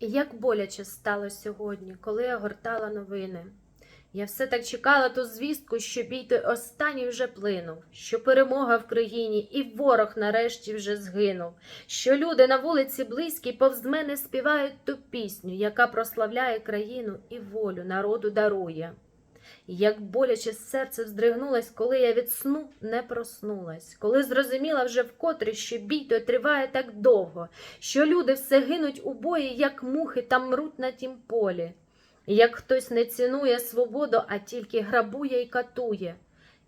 Як боляче стало сьогодні, коли я гортала новини. Я все так чекала ту звістку, що бій той останній вже плинув, що перемога в країні, і ворог нарешті вже згинув, що люди на вулиці близькі повз мене співають ту пісню, яка прославляє країну і волю народу дарує. Як боляче серце вздригнулось, коли я від сну не проснулась, коли зрозуміла вже вкотре, що бій той триває так довго, що люди все гинуть у бої, як мухи там мруть на тім полі. Як хтось не цінує свободу, а тільки грабує і катує.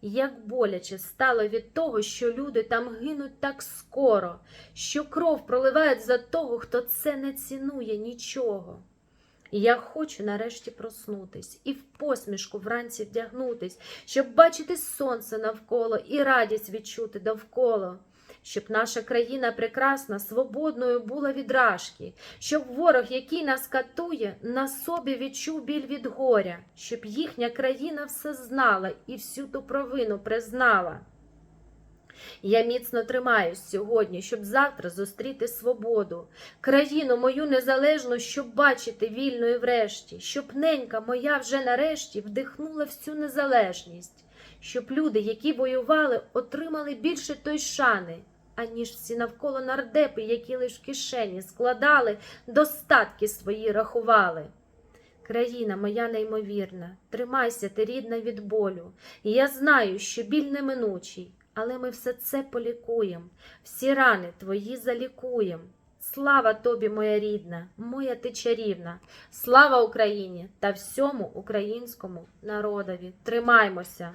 Як боляче стало від того, що люди там гинуть так скоро, що кров проливають за того, хто це не цінує нічого. Я хочу нарешті проснутись і в посмішку вранці вдягнутись, щоб бачити сонце навколо і радість відчути довкола, щоб наша країна прекрасна, свободною була від рашки, щоб ворог, який нас катує, на собі відчув біль від горя, щоб їхня країна все знала і всю ту провину признала. Я міцно тримаюсь сьогодні, щоб завтра зустріти свободу, країну мою незалежну, щоб бачити вільною врешті, щоб ненька моя вже нарешті вдихнула всю незалежність, щоб люди, які воювали, отримали більше той шани, аніж всі навколо нардепи, які лиш в кишені складали, достатки свої рахували. Країна моя неймовірна, тримайся ти рідна від болю. Я знаю, що біль неминучий, але ми все це полікуєм, всі рани твої залікуєм. Слава тобі, моя рідна, моя ти чарівна, слава Україні та всьому українському народові. Тримаймося!